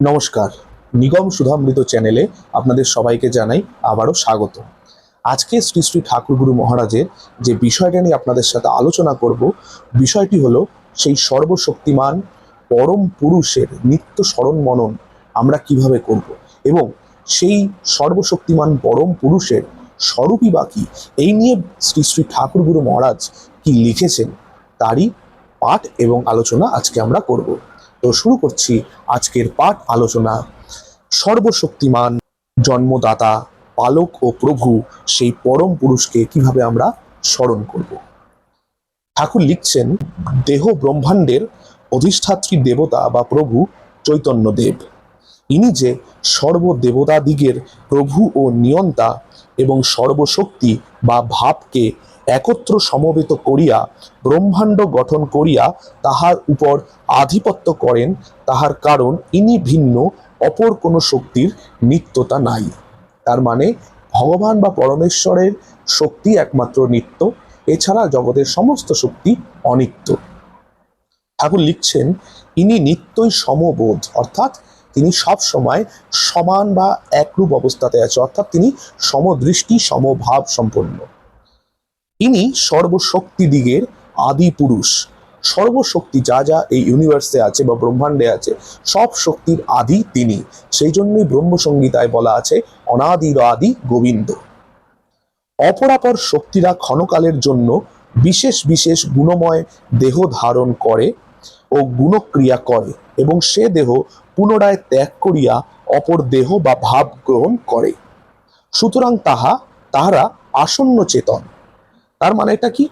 নমস্কার। নিগম সুধামৃত চ্যানেলে আপনাদের সবাইকে জানাই আবারও স্বাগত। আজকে শ্রী শ্রী ঠাকুরগুরু মহারাজের যে বিষয়টা নিয়ে আপনাদের সাথে আলোচনা করব, বিষয়টি হলো সেই সর্বশক্তিমান পরম পুরুষের নিত্য স্মরণ মনন আমরা কীভাবে করব এবং সেই সর্বশক্তিমান পরম পুরুষের স্বরূপই বা কি? এই নিয়ে শ্রী শ্রী ঠাকুরগুরু মহারাজ কি লিখেছেন, তারই পাঠ এবং আলোচনা আজকে আমরা করব। তো শুরু করছি আজকের পাঠ আলোচনা। সর্বশক্তিমান জন্মদাতা, পালক ও প্রভু সেই পরম পুরুষকে কীভাবে আমরা স্মরণ করব? ঠাকুর লিখছেন, দেহ ব্রহ্মাণ্ডের অধিষ্ঠাত্রী দেবতা বা প্রভু চৈতন্য দেব ইনি যে সর্বদেবতাদিগের প্রভু ও নিয়ন্তা এবং সর্বশক্তি বা ভাবকে একত্র সমবেত করিয়া, ব্রহ্মাণ্ড গঠন করিয়া তাহার উপর আধিপত্য করেন, তাহার কারণ ইনি ভিন্ন, অপর কোনো শক্তির নিত্যতা নাই। তার মানে ভগবান বা পরমেশ্বরের শক্তি একমাত্র নিত্য, এছাড়া জগতের সমস্ত শক্তি অনিত্য। ঠাকুর লিখছেন, ইনি নিত্যই সমবোধ, অর্থাৎ তিনি সব সময় সমান বা একরূপ অবস্থাতে আছে, অর্থাৎ তিনি সমদৃষ্টি, সমভাব সম্পন্ন। ইনি সর্বশক্তি দিগের আদি পুরুষ। সর্বশক্তি যা যা এই ইউনিভার্সে আছে বা ব্রহ্মাণ্ডে আছে, সব শক্তির আদি তিনি। সেই জন্যই ব্রহ্মসংগীতায় বলা আছে অনাদির আদি গোবিন্দ। অপরাপর শক্তিরা ক্ষণকালের জন্য বিশেষ বিশেষ গুণময় দেহ ধারণ করে ও গুণক্রিয়া করে এবং সে দেহ পুনরায় ত্যাগ করিয়া অপর দেহ বা ভাব গ্রহণ করে। সুতরাং তাহা, তাহারা আসন্ন চেতন। তার মানে এটা কি?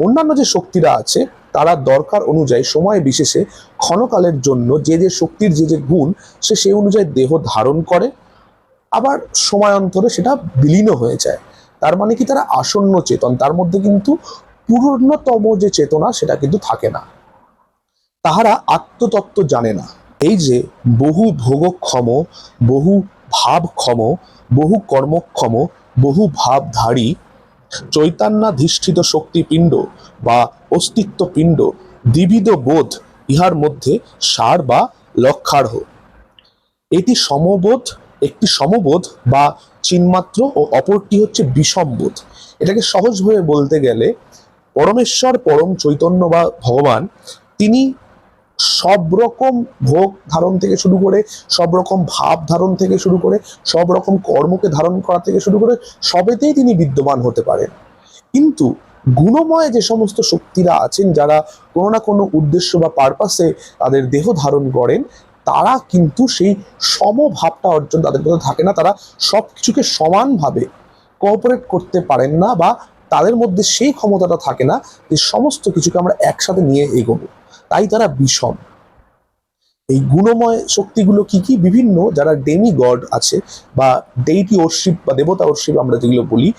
অন্যান্য যে শক্তিরা আছে, তারা দরকার অনুযায়ী, সময় বিশেষে ক্ষণকালের জন্য যে যে শক্তির যে যে গুণ, সে সেই অনুযায়ী দেহ ধারণ করে। আবার সময়ান্তরে সেটা বিলীন হয়ে যায়। তার মানে কি? তারা আসন্ন চেতন। তার মধ্যে কিন্তু পূর্ণতম যে চেতনা, সেটা কিন্তু থাকে না। তাহারা আত্মতত্ত্ব জানে না। এই যে বহু ভোগক্ষম, বহু ভাবক্ষম, বহু কর্মক্ষম, বহু ভাবধারী চৈতন্যাধিষ্ঠিত শক্তিপিণ্ড বা অস্তিত্ব পিণ্ড দ্বিবিধ বোধ ইহার মধ্যে সার বা লক্ষার্হ। এটি সমবোধ, একটি সমবোধ বা চিন্মাত্র ও অপরটি হচ্ছে বিষমবোধ। এটাকে সহজভাবে বলতে গেলে পরমেশ্বর, পরম চৈতন্য বা ভগবান, তিনি সব রকম ভোগ ধারণ থেকে শুরু করে, সব রকম ভাব ধারণ থেকে শুরু করে, সব রকম কর্মকে ধারণ করা থেকে শুরু করে সবেতেই তিনি বিদ্যমান হতে পারেন। কিন্তু গুণময় যে সমস্ত শক্তিরা আছেন, যারা কোনো না কোনো উদ্দেশ্য বা পারপাসে তাদের দেহ ধারণ করেন, তারা কিন্তু সেই সমভাবটা অর্জন তাদের মধ্যে থাকে না। তারা সব কিছুকে সমানভাবে কোঅপারেট করতে পারেন না বা তাদের মধ্যে সেই ক্ষমতাটা থাকে না যে সমস্ত কিছুকে আমরা একসাথে নিয়ে এগোবো। তাই তারা বিষম। এই গুণময় শক্তিগুলো কি কি? বিভিন্ন, যারা ডেমি গড আছে বা ডেইটি ওরশিপ বা দেবতা ওরশিপ আমরা যেগুলো বলি,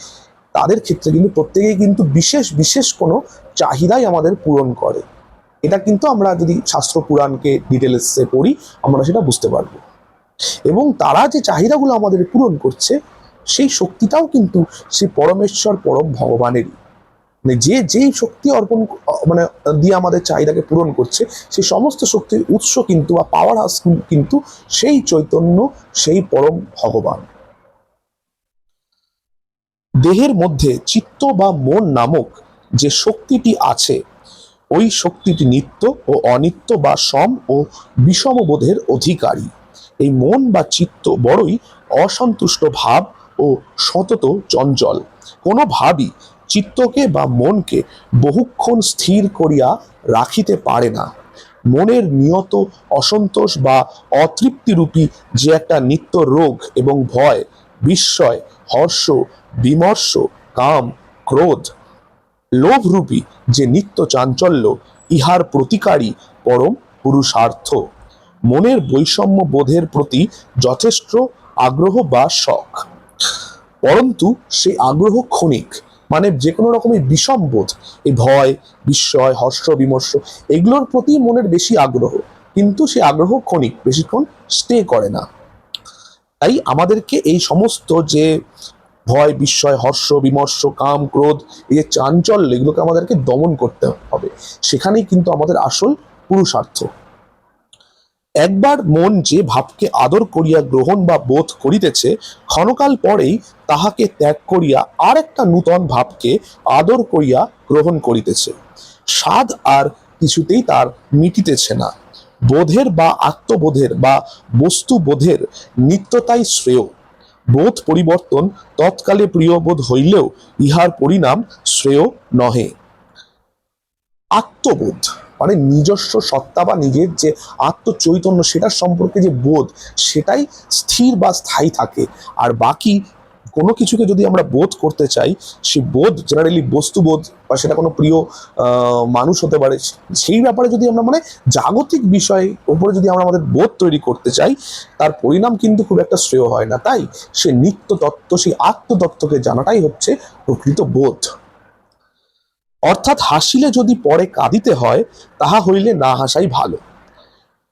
তাদের ক্ষেত্রে কিন্তু প্রত্যেকেই কিন্তু বিশেষ বিশেষ কোনো চাহিদাই আমাদের পূরণ করে। এটা কিন্তু আমরা যদি শাস্ত্র পুরাণকে ডিটেলসে পড়ি, আমরা সেটা বুঝতে পারব। এবং তারা যে চাহিদাগুলো আমাদের পূরণ করছে, সেই শক্তিটাও কিন্তু সেই পরমেশ্বর, পরম ভগবানেরই। মানে যে যেই শক্তি অর্পণ মানে দিয়ে আমাদের চাহিদাকে পূরণ করছে, সেই সমস্ত শক্তির উৎস কিন্তু বা পাওয়ার হাউস কিন্তু সেই চৈতন্য, সেই পরম ভগবান। দেহের মধ্যে চিত্ত বা মন নামক যে শক্তিটি আছে, ওই শক্তিটি নিত্য ও অনিত্য বা সম ও বিষমবোধের অধিকারী। এই মন বা চিত্ত বড়ই অসন্তুষ্ট ভাব ও সতত চঞ্চল। কোনো ভাবই চিত্তকে বা মনকে বহুক্ষণ স্থির করিয়া রাখিতে পারে না। মনের নিয়ত অসন্তোষ বা অতৃপ্তিরূপী যে একটা নিত্য রোগ এবং ভয়, বিস্ময়, হর্ষ, বিমর্ষ, কাম, ক্রোধ, লোভরূপী যে নিত্য চাঞ্চল্য, ইহার প্রতিকারী পরম পুরুষার্থ। মনের বৈষম্য বোধের প্রতি যথেষ্ট আগ্রহ বা শখ। পরন্তু সেই আগ্রহ ক্ষণিক মানে যে কোনো রকমের বিষম বোধ, এই ভয়, বিস্ময়, হর্ষ, বিমর্ষ, এগুলোর প্রতি মনের বেশি আগ্রহ। কিন্তু সে আগ্রহ ক্ষণিক, বেশিক্ষণ স্টে করে না। তাই আমাদেরকে এই সমস্ত যে ভয়, বিস্ময়, হর্ষ, বিমর্ষ, কাম, ক্রোধ, এই যে চাঞ্চল্য, এগুলোকে আমাদেরকে দমন করতে হবে। সেখানেই কিন্তু আমাদের আসল পুরুষার্থ। একবার মন যে ভাবকে আদর করিয়া গ্রহণ বা বোধ করিতেছে, ক্ষণকাল পরেই তাহাকে ত্যাগ করিয়া আর একটা নূতন ভাবকে আদর করিয়া গ্রহণ করিতেছে। স্বাদ আর কিছুতেই তার মিটিতেছে না। বোধের বা আত্মবোধের বা বস্তুবোধের নিত্যতাই শ্রেয়। বোধ পরিবর্তন তৎকালে প্রিয়বোধ হইলেও ইহার পরিণাম শ্রেয় নহে। আত্মবোধ মানে নিজস্ব সত্তা বা নিজের যে আত্মচৈতন্য সেটার সম্পর্কে যে বোধ, সেটাই স্থির বা স্থায়ী থাকে। আর বাকি কোনো কিছুকে যদি আমরা বোধ করতে চাই, সে বোধ জেনারেলি বস্তুবোধ বা সেটা কোনো প্রিয় মানুষ হতে পারে, সেই ব্যাপারে যদি আমরা মানে জাগতিক বিষয় উপরে যদি আমরা আমাদের বোধ তৈরি করতে চাই, তার পরিণাম কিন্তু খুব একটা শ্রেয় হয় না। তাই সে নিত্য তত্ত্ব সেই আত্মতত্ত্বকে জানাটাই হচ্ছে প্রকৃত বোধ। অর্থাৎ হাসিলে যদি পরে কাঁদিতে হয়, তাহা হইলে না হাসাই ভালো।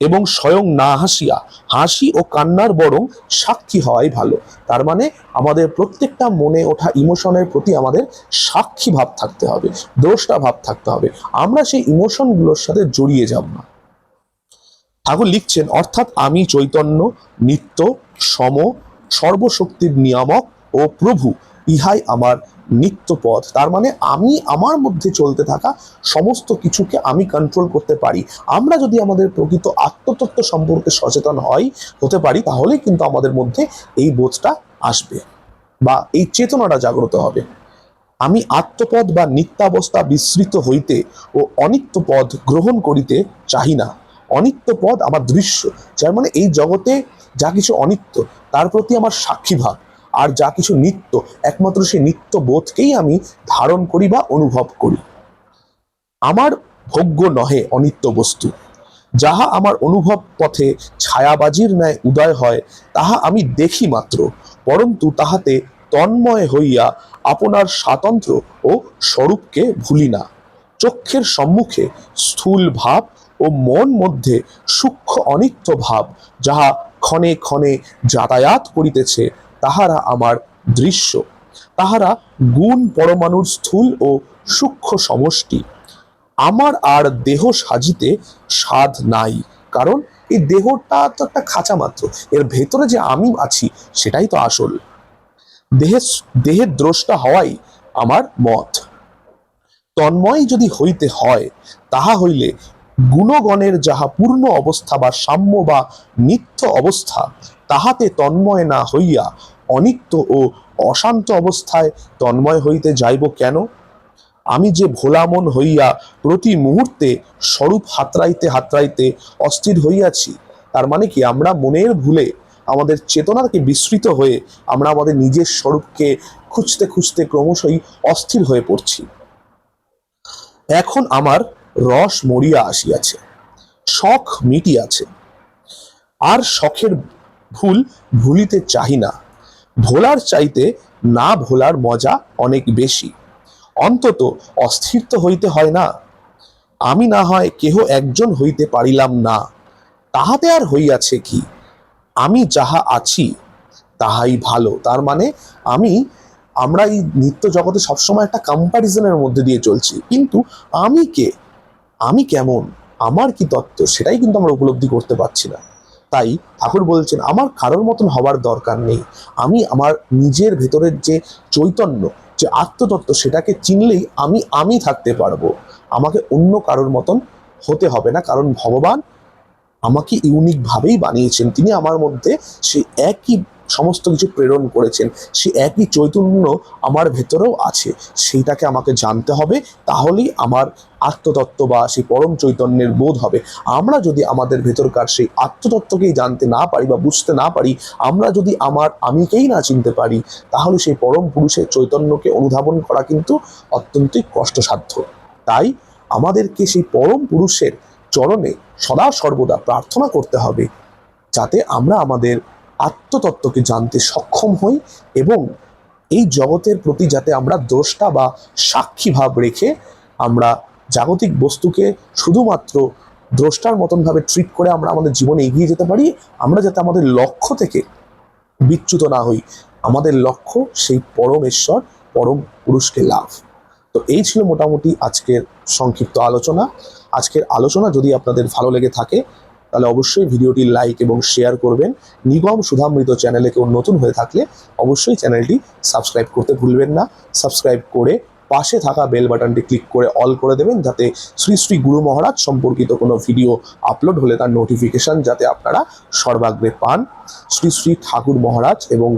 এবং স্বয়ং না হাসিয়া হাসি ও কান্নার বরং সাক্ষী হওয়াই ভালো। তার মানে আমাদের প্রত্যেকটা মনে ওঠা ইমোশনের প্রতি আমাদের সাক্ষী ভাব থাকতে হবে, দ্রষ্টা ভাব থাকতে হবে। আমরা সেই ইমোশনগুলোর সাথে জড়িয়ে যাব না। ঠাকুর লিখছেন, অর্থাৎ আমি চৈতন্য, নিত্য, সম, সর্বশক্তির নিয়ামক ও প্রভু ইহাই আমার নিত্য পথ তার মানে আমি আমার মধ্যে চলতে থাকা সমস্ত কিছুকে আমি কন্ট্রোল করতে পারি। আমরা যদি আমাদের প্রকৃত আত্মতত্ত্ব সম্পর্কে সচেতন হই, হতে পারি, তাহলেই কিন্তু আমাদের মধ্যে এই বোধটা আসবে বা এই চেতনাটা জাগ্রত হবে। আমি আত্মপদ বা নিত্যাবস্থা বিস্মৃত হইতে ও অনিত্য পদ গ্রহণ করিতে চাহি না। অনিত্য পদ আমার দৃশ্য। যার মানে এই জগতে যা কিছু অনিত্য, তার প্রতি আমার সাক্ষীভাব। আর যা কিছু নিত্য, একমাত্র সেই নিত্য বোধকেই আমি ধারণ করি বা অনুভব করি। আমার ভোগ্য নহে অনিত্য বস্তু। যাহা আমার অনুভব পথে ছায়াবাজির ন্যায় উদয় হয়, তাহা আমি দেখি মাত্র, পরন্তু তাহাতে তন্ময় হইয়া আপনার স্বাতন্ত্র্য ও স্বরূপকে ভুলি না। চক্ষের সম্মুখে স্থূল ভাব ও মন মধ্যে সূক্ষ্ম অনিত্য ভাব, যাহা ক্ষণে ক্ষণে যাতায়াত করিতেছে তাহারা আমার দৃশ্য। তাহারা গুণ পরমাণুর স্থূল ও সূক্ষ্ম সমষ্টি। আমার আর দেহ সাজিতে স্বাদ নাই, কারণ এই দেহটা তো একটা খাঁচা মাত্র। এর ভেতরে যে আমি আছি, সেটাই তো আসল। দেহের দেহের দ্রষ্টা হওয়াই আমার মত। তন্ময় যদি হইতে হয়, তাহা হইলে গুণগণের যাহা পূর্ণ অবস্থা বা সাম্য বা নিত্য অবস্থা তাহাতে তন্ময় না হইয়া অনিত্য ও অশান্ত অবস্থায় তন্ময় হইতে যাইব কেন? আমি যে ভোলামন হইয়া প্রতি মুহূর্তে স্বরূপ হাতড়াইতে হাতড়াইতে অস্থির হইয়াছি, তার মানে কি আমরা মনের ভুলে আমাদের চেতনাকে বিস্মৃত হয়ে আমরা আমাদের নিজের স্বরূপকে খুঁজতে খুঁজতে ক্রমশই অস্থির হয়ে পড়ছি। এখন আমার রস মরিয়া আসিয়াছে, শখ মিটিয়াছে। আর শখের ভুল ভুলিতে চাহি না। ভোলার চাইতে না ভোলার মজা অনেক বেশি। অন্তত অস্থির তো হইতে হয় না। আমি না হয় কেহ একজন হইতে পারিলাম না। তাহাতে আর হইয়াছে কি? আমি যাহা আছি, তাহাই ভালো। তার মানে আমি আমরা এই নিত্য জগতে সবসময় একটা কম্প্যারিজনের মধ্যে দিয়ে চলছি। কিন্তু আমি কে? আমি কেমন? আমার কি তত্ত্ব? সেটাই কিন্তু আমরা উপলব্ধি করতে পারছি না। তাই ঠাকুর বলছেন, আমার কারোর মতন হওয়ার দরকার নেই। আমি আমার নিজের ভেতরের যে চৈতন্য, যে আত্মতত্ত্ব, সেটাকে চিনলেই আমি আমি থাকতে পারব। আমাকে অন্য কারোর মতন হতে হবে না, কারণ ভগবান আমাকে ইউনিকভাবেই বানিয়েছেন। তিনি আমার মধ্যে সেই একই সমস্ত কিছু প্রেরণ করেছেন সে একই চৈতন্য আমার ভেতরেও আছে। সেইটাকে আমাকে জানতে হবে, তাহলেই আমার আত্মতত্ত্ব বা সেই পরম চৈতন্যের বোধ হবে। আমরা যদি আমাদের ভেতরকার সেই আত্মতত্ত্বকেই জানতে না পারি বা বুঝতে না পারি, আমরা যদি আমার আমিকেই না চিনতে পারি, তাহলে সেই পরম পুরুষের চৈতন্যকে অনুধাবন করা কিন্তু অত্যন্তই কষ্টসাধ্য। তাই আমাদেরকে সেই পরম পুরুষের চরণে সদা সর্বদা প্রার্থনা করতে হবে, যাতে আমরা আমাদের আত্মতত্ত্বকে জানতে সক্ষম হই এবং এই জগতের প্রতি যাতে আমরা দ্রষ্টা বা সাক্ষী ভাব রেখে আমরা জাগতিক বস্তুকে শুধুমাত্র দ্রষ্টার মতনভাবে ট্রিট করে আমরা আমাদের জীবনে এগিয়ে যেতে পারি, আমরা যাতে আমাদের লক্ষ্য থেকে বিচ্যুত না হই। আমাদের লক্ষ্য সেই পরমেশ্বর পরম পুরুষকে লাভ। তো এই ছিল মোটামুটি আজকের সংক্ষিপ্ত আলোচনা। আজকের আলোচনা যদি আপনাদের ভালো লেগে থাকে তাহলে অবশ্যই ভিডিওটি লাইক এবং শেয়ার করবেন। নিগম সুধামৃত চ্যানেলে কেউ নতুন হয়ে থাকলে অবশ্যই চ্যানেলটি সাবস্ক্রাইব করতে ভুলবেন না। সাবস্ক্রাইব করে পাশে থাকা বেল বাটনটি ক্লিক করে অল করে দেবেন যাতে শ্রী শ্রী গুরু মহারাজ সম্পর্কিত কোনো ভিডিও আপলোড হলে তার নোটিফিকেশন যাতে আপনারা সর্বাগ্রে পান। শ্রী শ্রী ঠাকুর মহারাজ এবং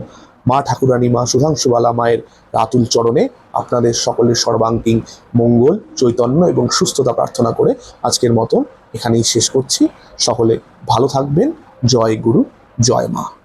মা ঠাকুরানী, মা সুধাংশুবালা মায়ের রাতুল চরণে আপনাদের সকলের সর্বাঙ্গীন মঙ্গল, চৈতন্য এবং সুস্থতা প্রার্থনা করে আজকের মতন এখানেই শেষ করছি। সকলে ভালো থাকবেন। জয় গুরু জয় মা।